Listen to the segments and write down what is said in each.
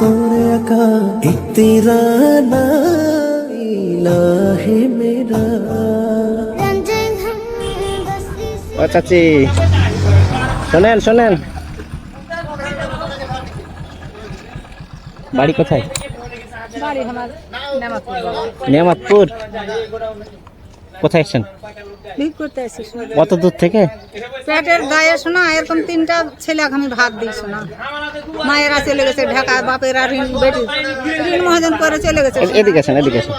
सोने का एक तेरा नाम इलाही मेरा ও চাচি শোনেন শোনেন বাড়ি কোথায় বাড়ি আমার নেমাতপুর বাবা নিয়ামতপুর কোথায় এসছেন ভিড় করতে আসিস কত দূর থেকে? পেটের গায়ে শোনা এরকম তিনটা ছেলে আমি ভাত দিই শোনা মায়েরা চলে গেছে ঢাকা বাপেরা ঋণ বেটি ঋণ মহাজন করে চলে গেছে এদিকে আসেন এদিকে আসেন।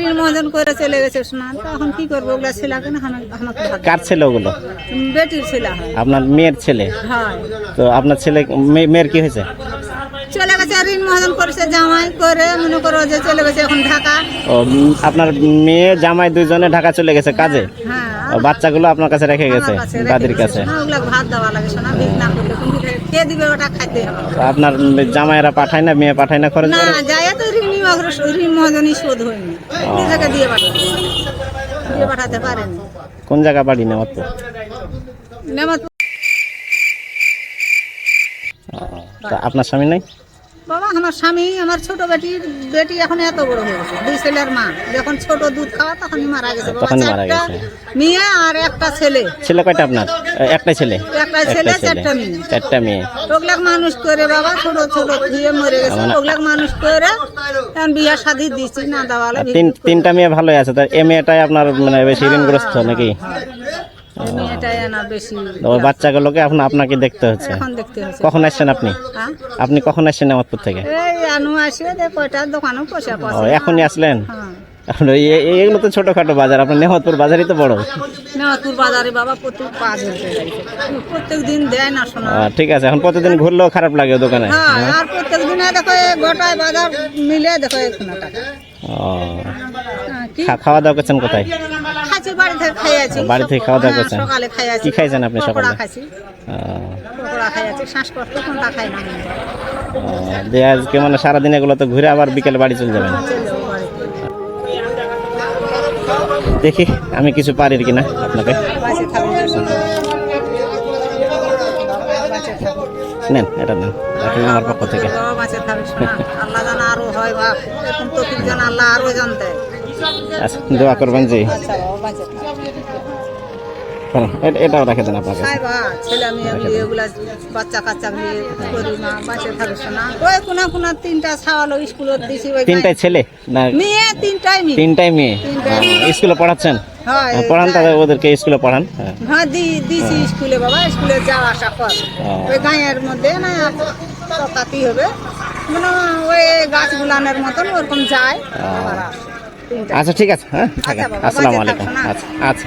ঋণ মহাজন করে চলে গেছে শোনা তখন কি করব? ওগুলা ছেলেকে না আমাকে কার ছেলে ওগুলো? বেটির ছেলে আপনার মেয়ের ছেলে? হয়। তো আপনার ছেলে মেয়ে- মেয়ের কি হয়েছে? চলে গেছে ঋণ মহাজন করেছে জামাই করে মনে করো যে চলে গেছে এখন ঢাকা। ও আপনার মেয়ে জামাই দুইজনে ঢাকা চলে গেছে কাজে? হ্যাঁ বাচ্চাগুলো আপনার কাছে রেখে গেছে দাদির কাছে? তো আপনার জামাইরা পাঠায় না মেয়ে পাঠায় না খরচ না যায় তো ঋণ ঋণ মহাজনই শোধ হয়নি। দিয়ে পাঠাতে দিয়ে কোন জায়গা বাড়ি নিয়ামতপুর নেমাতপুর তো আপনার স্বামী নাই? বাবা আমার স্বামী আমার ছোট বেটির বেটি এখন এত বড় হয়ে গেছে দুই ছেলের মা। যখন ছোট দুধ খাওয়া তখনই মারা গেছে। বাবা তখনই মারা চারটা গেছে। মেয়ে আর একটা ছেলে। ছেলে কয়টা আপনার? এ, একটাই ছেলে? একটা ছেলে চারটা মেয়ে। চারটা মেয়ে। ওগুলাক মানুষ করে বাবা ছোট ছোট দিয়ে মরে গেছে। মানে- ওগুলাক মানুষ করে এখন বিয়া শাদি দিচ্ছি না দেওয়ালে আর তিন তিনটা মেয়ে ভালোই আছে। তার এ মেয়েটাই আপনার মানে বেশি ঋণগ্রস্ত নাকি? মেয়েটাই না বেশি ওই বাচ্চাগুলোকে এখন আপনাকে দেখতে হচ্ছে। এখন দেখতে হচ্ছে। কখন আসছেন আপনি? হ্যাঁ? আপনি কখন আসছেন নিয়ামতপুর থেকে? এই আনু আসে দে কয়টা দোকানও পয়সা ও এখনই আসলেন? হ্যাঁ। এখন এগুলো তো ছোটখাটো বাজার আপনার নেহতপুর বাজারই তো বড়। নেওয়াতুর বাজারে বাবা প্রত্যেক পাঁচ প্রত্যেক দিন দেয় না শোনা। ঠিক আছে এখন প্রতিদিন ঘুরলেও খারাপ লাগে দোকানে। হ্যাঁ আর প্রত্যেক দিনে দেখো গোটায় বাজার মিলে দেখো টাকা খাওয়া দাওয়া করছেন কোথায় বাড়ি থেকে খাওয়া দাওয়া করছেন? কি খাইছেন আপনি সকালে? আজকে মানে সারাদিন এগুলো তো ঘুরে আবার বিকেল বাড়ি চলে যাবেন। দেখি আমি কিছু পারি কিনা আপনাকে নেন এটা নেন। এখন আমার পক্ষ থেকে। আল্লাহ জানা আরও হয় বা এখন তো জানা আল্লাহ আরও জানতে। আচ্ছা দোয়া করবেন জি। এটাও রেখে দেন আপনার। কাছে ছেলে মেয়ে এগুলা বাচ্চা কাচ্চা করি না শোনা ওই কোনা কোনা তিনটা ছাওয়ালো স্কুলত দিছি ওই তিনটাই ছেলে না? মেয়ে তিনটাই মেয়ে। তিনটাই মেয়ে? স্কুলে পড়াচ্ছেন? হ্যাঁ, পড়ান তাদের ওদেরকে স্কুলে পড়ান। হ্যাঁ। হ্যাঁ দি দিছি স্কুলে বাবা স্কুলে যাওয়া আসা কর। ওই গাঁয়ের মধ্যে না হবে? মানে ওই গাছ গুলানের মতন ওরকম যায়। আচ্ছা ঠিক আছে হ্যাঁ আসসালামু আলাইকুম। আচ্ছা আচ্ছা।